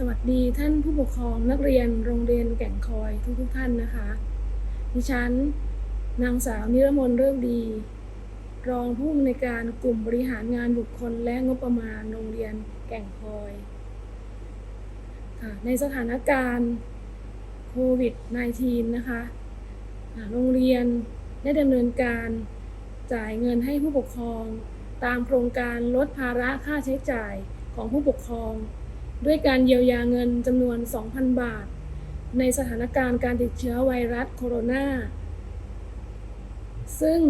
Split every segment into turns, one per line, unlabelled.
สวัสดีท่านผู้ปกครองนักเรียนโรงเรียนแก่งคอยทุกทุกท่านนะคะ ดิฉัน นางสาวนิรมนเรื่องดี รองผู้อำนวยการกลุ่มบริหารงานบุคคลและงบประมาณโรงเรียนแก่งคอยค่ะในสถานการณ์โควิด -19 นะคะโรงเรียนได้ดำเนินการจ่ายเงินให้ผู้ปกครอง ตามโครงการลดภาระค่าใช้จ่ายของผู้ปกครอง ด้วยการเยียวยาเงินจำนวน 2,000 บาท ในสถานการณ์การติดเชื้อไวรัสโคโรนา ซึ่ง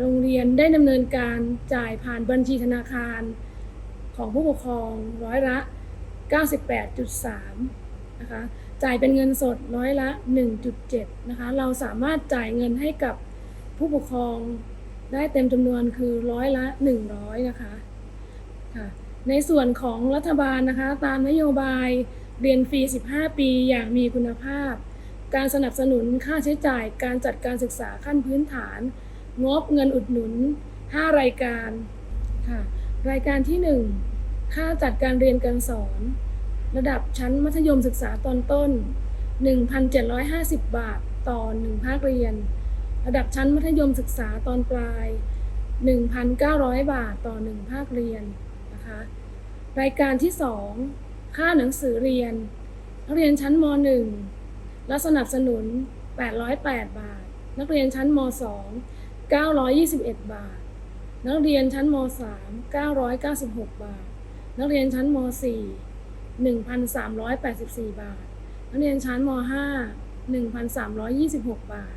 โรงเรียนได้ดำเนินการจ่ายผ่านบัญชีธนาคารของผู้ปกครองร้อยละ 98.3 นะคะ จ่ายเป็นเงินสดร้อยละ 1.7 นะคะ เราสามารถจ่ายเงินให้กับผู้ปกครองได้เต็มจำนวนคือร้อยละ 100 นะคะค่ะ ในส่วนของรัฐบาลนะคะ ตามนโยบายเรียนฟรี 15 ปีอย่างมีคุณภาพ การสนับสนุนค่าใช้จ่ายการจัดการศึกษาขั้นพื้นฐาน งบเงินอุดหนุน 5 รายการค่ะ รายการที่ 1 ค่าจัดการเรียนการสอน ระดับชั้นมัธยมศึกษาตอนต้น 1,750 บาทต่อ 1 ภาคเรียน ระดับชั้นมัธยมศึกษาตอนปลาย 1,900 บาทต่อ 1 ภาคเรียนนะคะ รายการที่ 2 ค่าหนังสือเรียนนักเรียนชั้นม .1 และสนับสนุน 808 บาท นักเรียนชั้นม .2 921 บาท นักเรียนชั้นม .3 996 บาท นักเรียนชั้นม .4 1,384 บาท นักเรียนชั้นม .5 1,326 บาท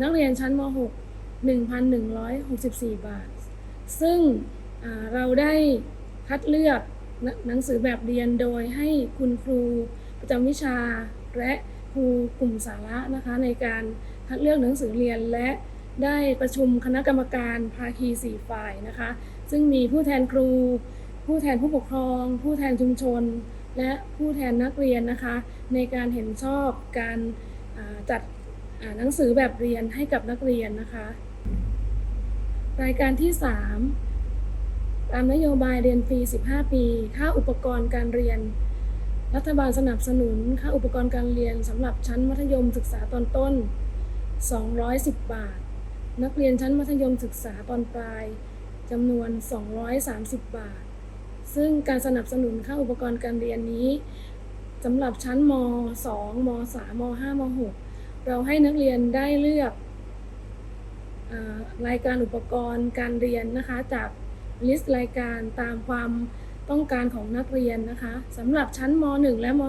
นักเรียนชั้นม .6 1,164 บาท ซึ่งอ่าเราได้คัดเลือก หนังสือแบบเรียนโดยให้คุณครูประจำวิชา และครูกลุ่มสาระนะคะในการคัดเลือกหนังสือเรียนและได้ประชุมคณะกรรมการภาคีสี่ฝ่ายนะคะ ซึ่งมีผู้แทนครู ผู้แทนผู้ปกครอง ผู้แทนชุมชน และผู้แทนนักเรียนนะคะ ในการเห็นชอบการจัดหนังสือแบบเรียนให้กับนักเรียนนะคะ รายการที่ 3 ตามนโยบายเรียนฟรี 15 ปี ค่าอุปกรณ์การเรียน รัฐบาลสนับสนุน ค่าอุปกรณ์การเรียนสำหรับชั้นมัธยมศึกษาตอนต้น 210 บาท นักเรียนชั้นมัธยมศึกษาตอนปลายจำนวน 230 บาท ซึ่งการสนับสนุนค่าอุปกรณ์การเรียนนี้สำหรับชั้นม 2 ม 3 ม 5 ม 6 เราให้นักเรียนได้เลือกอรายการอุปกรณ์การเรียนนะคะจาก ลิสต์รายการตามความต้องการของนักเรียนนะคะสำหรับชั้นม 1 และม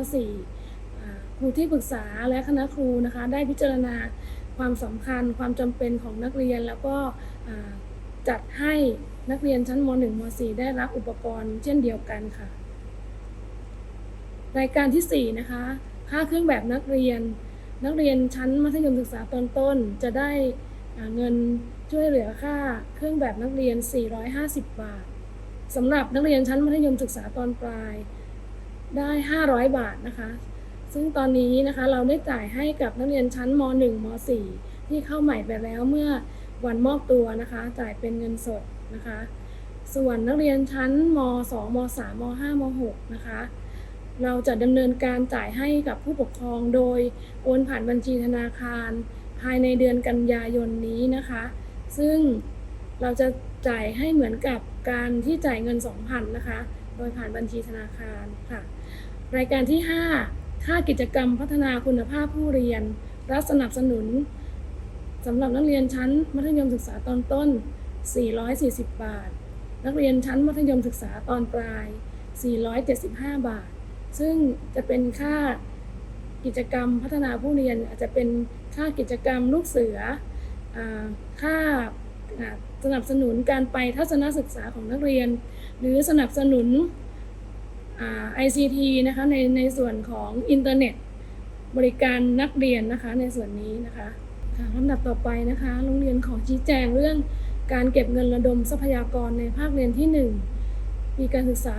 4 ครูที่ปรึกษาและคณะครูนะคะ ได้พิจารณาความสำคัญความจำเป็นของนักเรียน แล้วก็จัดให้นักเรียนชั้นม 1 ม 4 ได้รับอุปกรณ์เช่นเดียวกันค่ะ รายการที่ 4 นะคะค่าเครื่องแบบนักเรียน นักเรียนชั้นมัธยมศึกษาตอนต้น จะได้เงิน ช่วยเหลือค่าเครื่องแบบนักเรียน 450 บาทสำหรับนักเรียนชั้นมัธยมศึกษาตอนปลายได้ 500 บาทนะคะ ซึ่งตอนนี้นะคะเราได้จ่ายให้กับนักเรียนชั้นม .1 ม .4 ที่เข้าใหม่ไปแล้วเมื่อวันมอบตัวนะคะ จ่ายเป็นเงินสดนะคะ ส่วนนักเรียนชั้นม 2 ม 3 ม 5 ม 6 นะคะ เราจะดำเนินการจ่ายให้กับผู้ปกครองโดยโอนผ่านบัญชีธนาคาร ภายในเดือนกันยายนนี้นะคะ ซึ่งเราจะจ่ายให้เหมือนกับการที่จ่ายเงิน 2,000นะคะ โดยผ่านบัญชีธนาคารค่ะ รายการที่ 5 ค่ากิจกรรมพัฒนาคุณภาพผู้เรียน รัฐสนับสนุนสำหรับนักเรียนชั้นมัธยมศึกษาตอนต้น 440 บาท นักเรียนชั้นมัธยมศึกษาตอนปลาย 475 บาท ซึ่งจะเป็นค่ากิจกรรมพัฒนาผู้เรียนอาจจะเป็นค่ากิจกรรมลูกเสือ ค่าสนับสนุนการไปทัศนศึกษาของนักเรียน หรือสนับสนุนอ่า ICT นะคะในในส่วนของอินเทอร์เน็ต บริการนักเรียนนะคะในส่วนนี้นะคะค่ะลำดับต่อไปนะคะโรงเรียนขอชี้แจงเรื่องการเก็บเงินระดมทรัพยากรในภาคเรียนที่ 1 ปีการศึกษา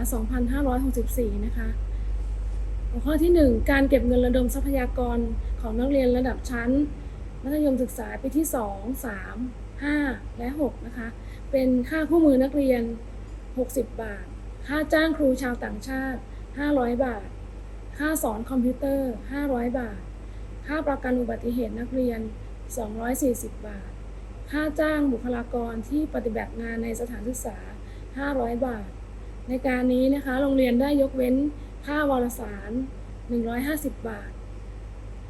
2564 นะคะหัวข้อที่ 1 การเก็บเงินระดมทรัพยากรของนักเรียนระดับชั้น มัธยมศึกษาปีที่ 2 3 5 และ 6 นะคะ เป็นค่าคู่มือนักเรียน 60 บาท ค่าจ้างครูชาวต่างชาติ 500 บาท ค่าสอนคอมพิวเตอร์ 500 บาท ค่าประกันอุบัติเหตุนักเรียน 240 บาท ค่าจ้างบุคลากรที่ปฏิบัติงานในสถานศึกษา 500 บาท ในการนี้นะคะ โรงเรียนได้ยกเว้นค่าวารสาร 150 บาท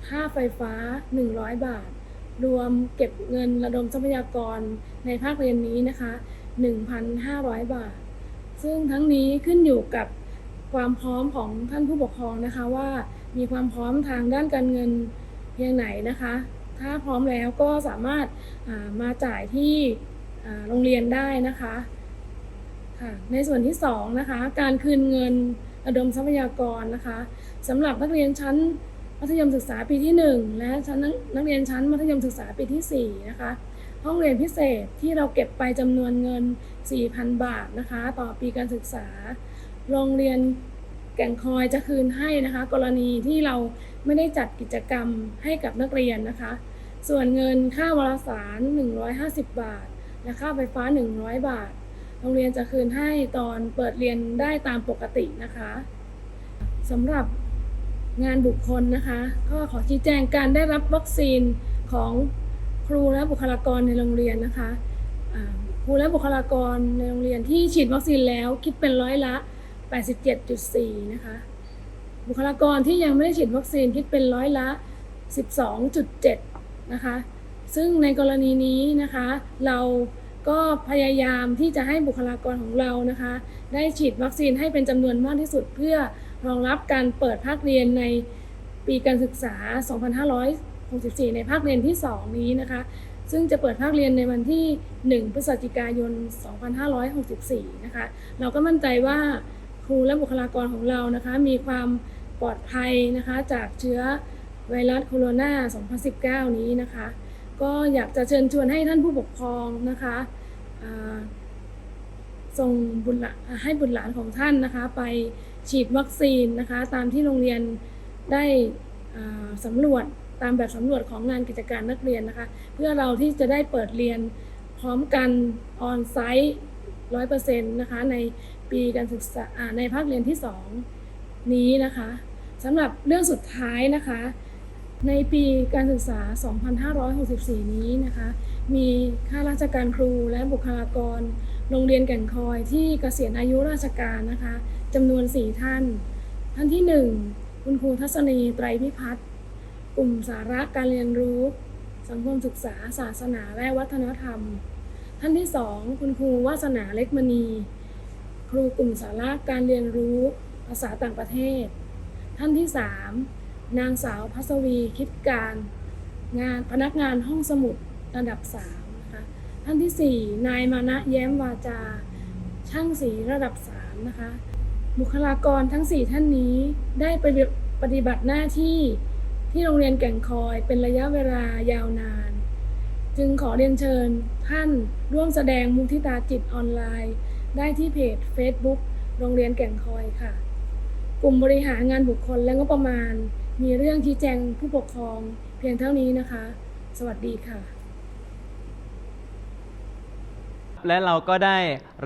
ค่าไฟฟ้า 100 บาท รวมเก็บเงินระดมทรัพยากรในภาคเรียนนี้นะคะ 1,500 บาท ซึ่งทั้งนี้ขึ้นอยู่กับความพร้อมของท่านผู้ปกครองนะคะว่ามีความพร้อมทางด้านการเงินเพียงไหนนะคะ ถ้าพร้อมแล้วก็สามารถามาจ่ายที่โรงเรียนได้นะคะค่ะในส่วนที่สองนะคะการคืนเงินระดมทรัพยากรนะคะสำหรับนักเรียนชั้น มัธยมศึกษาปีที่ 1 และชั้นนักเรียนชั้นมัธยมศึกษาปีที่4นะคะห้องเรียนพิเศษที่เราเก็บไปจำนวนเงิน 4,000 บาทนะคะ ต่อปีการศึกษา โรงเรียนแก่งคอยจะคืนให้นะคะ กรณีที่เราไม่ได้จัดกิจกรรมให้กับนักเรียนนะคะ ส่วนเงินค่าวารสาร 150 บาท และค่าไฟฟ้า 100 บาท โรงเรียนจะคืนให้ตอนเปิดเรียนได้ตามปกตินะคะสำหรับ งานบุคคลนะคะ ก็ขอชี้แจงการได้รับวัคซีนของครูและบุคลากรในโรงเรียนนะคะครูและบุคลากรในโรงเรียนที่ฉีดวัคซีนแล้วคิดเป็นร้อยละ 87.4 นะคะ บุคลากรที่ยังไม่ได้ฉีดวัคซีนคิดเป็นร้อยละ 12.7 นะคะ ซึ่งในกรณีนี้นะคะ เราก็พยายามที่จะให้บุคลากรของเรานะคะ ได้ฉีดวัคซีนให้เป็นจำนวนมากที่สุดเพื่อ รองรับการเปิดภาคเรียนในปีการศึกษา 2564 ในภาคเรียนที่ 2 นี้นะคะ ซึ่งจะเปิดภาคเรียนในวันที่ 1 พฤศจิกายน 2564 นะคะ เราก็มั่นใจว่าครูและบุคลากรของเรานะคะ มีความปลอดภัยนะคะจากเชื้อไวรัสโคโรนา 2019 นี้นะคะ ก็อยากจะเชิญชวนให้ท่านผู้ปกครองนะคะส่งบุตรให้บุตรหลานของท่านนะคะ ไป ฉีดวัคซีนนะคะ ตามที่โรงเรียนได้สำรวจตามแบบสำรวจของงานกิจการนักเรียนนะคะ เพื่อเราที่จะได้เปิดเรียนพร้อมกันออนไซต์ร้อยเปอร์เซ็นต์นะคะในปีการศึกษาอ่าในภาคเรียนที่ 2 นี้นะคะสำหรับเรื่องสุดท้ายนะคะ ในปีการศึกษา 2564 นี้นะคะ มีข้าราชการครูและบุคลากร โรงเรียนแก่งคอยที่เกษียณอายุราชการนะคะจำนวน 4 ท่าน ท่านที่ 1 คุณครูทัศนีไตรพิพัฒน์กลุ่มสาระการเรียนรู้ สังคมศึกษา ศาสนาและวัฒนธรรม ท่านที่ 2 คุณครูวาสนาเล็กมณี ครูกลุ่มสาระการเรียนรู้ ภาษาต่างประเทศ ท่านที่ 3 นางสาวพัสวีคิดการ งานพนักงานห้องสมุดระดับ 3 ท่านที่ 4 นายมานะแย้มวาจา ช่างสีระดับ 3 นะคะ บุคลากรทั้ง 4 ท่านนี้ได้ไปปฏิบัติหน้าที่ที่โรงเรียนแก่งคอยเป็นระยะเวลายาวนาน จึงขอเรียนเชิญท่านร่วมแสดงมุทิตาจิตออนไลน์ ได้ที่เพจ Facebook โรงเรียนแก่งคอยค่ะ กลุ่มบริหารงานบุคคลและงบประมาณ มีเรื่องชี้แจงผู้ปกครองเพียงเท่านี้นะคะ สวัสดีค่ะ
และเราก็ได้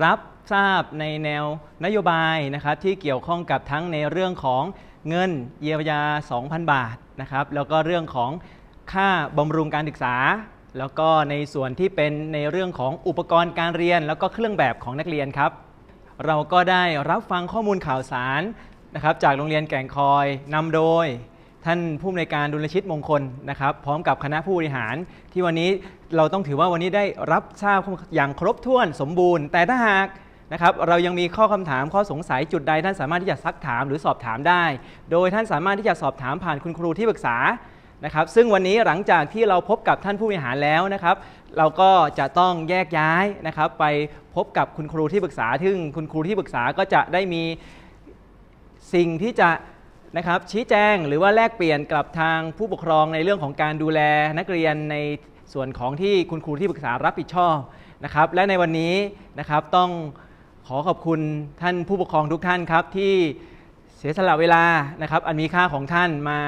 รับทราบในแนวนโยบายนะครับที่เกี่ยวข้องกับทั้งในเรื่องของเงินเยียวยา 2,000 บาทนะครับแล้วก็เรื่องของค่าบำรุงการศึกษา แล้วก็ในส่วนที่เป็นในเรื่องของอุปกรณ์การเรียน แล้วก็เครื่องแบบของนักเรียนครับ เราก็ได้รับฟังข้อมูลข่าวสารนะครับจากโรงเรียนแก่งคอยนำโดย ท่านผู้อำนวยการดุลชิตมงคลนะครับพร้อมกับคณะผู้บริหาร ที่วันนี้เราต้องถือว่าวันนี้ได้รับทราบอย่างครบถ้วนสมบูรณ์ แต่ถ้าหากนะครับเรายังมีข้อคำถามข้อสงสัยจุดใดท่านสามารถที่จะซักถามหรือสอบถามได้ โดยท่านสามารถที่จะสอบถามผ่านคุณครูที่ปรึกษานะครับซึ่งวันนี้หลังจากที่เราพบกับท่านผู้บริหารแล้วนะครับ เราก็จะต้องแยกย้ายนะครับ ไปพบกับคุณครูที่ปรึกษา ซึ่งคุณครูที่ปรึกษาก็จะได้มีสิ่งที่จะ นะครับชี้แจงหรือว่าแลกเปลี่ยนกับทางผู้ปกครองในเรื่องของการดูแลนักเรียนในส่วนของที่คุณครูที่ปรึกษารับผิดชอบนะครับและในวันนี้นะครับต้องขอขอบคุณท่านผู้ปกครองทุกท่านครับที่เสียสละเวลานะครับอันมีค่าของท่านมา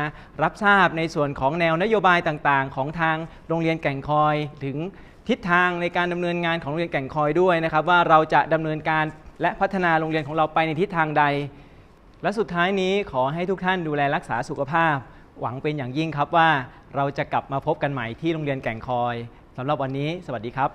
รับทราบในส่วนของแนวนโยบายต่างๆ ของทางโรงเรียนแก่งคอยถึงทิศทางในการดำเนินงานของโรงเรียนแก่งคอยด้วยนะครับว่าเราจะดำเนินการและพัฒนาโรงเรียนของเราไปในทิศทางใด และสุดท้ายนี้ขอให้ทุกท่านดูแลรักษาสุขภาพ หวังเป็นอย่างยิ่งครับว่าเราจะกลับมาพบกันใหม่ที่โรงเรียนแก่งคอยสำหรับวันนี้ สวัสดีครับ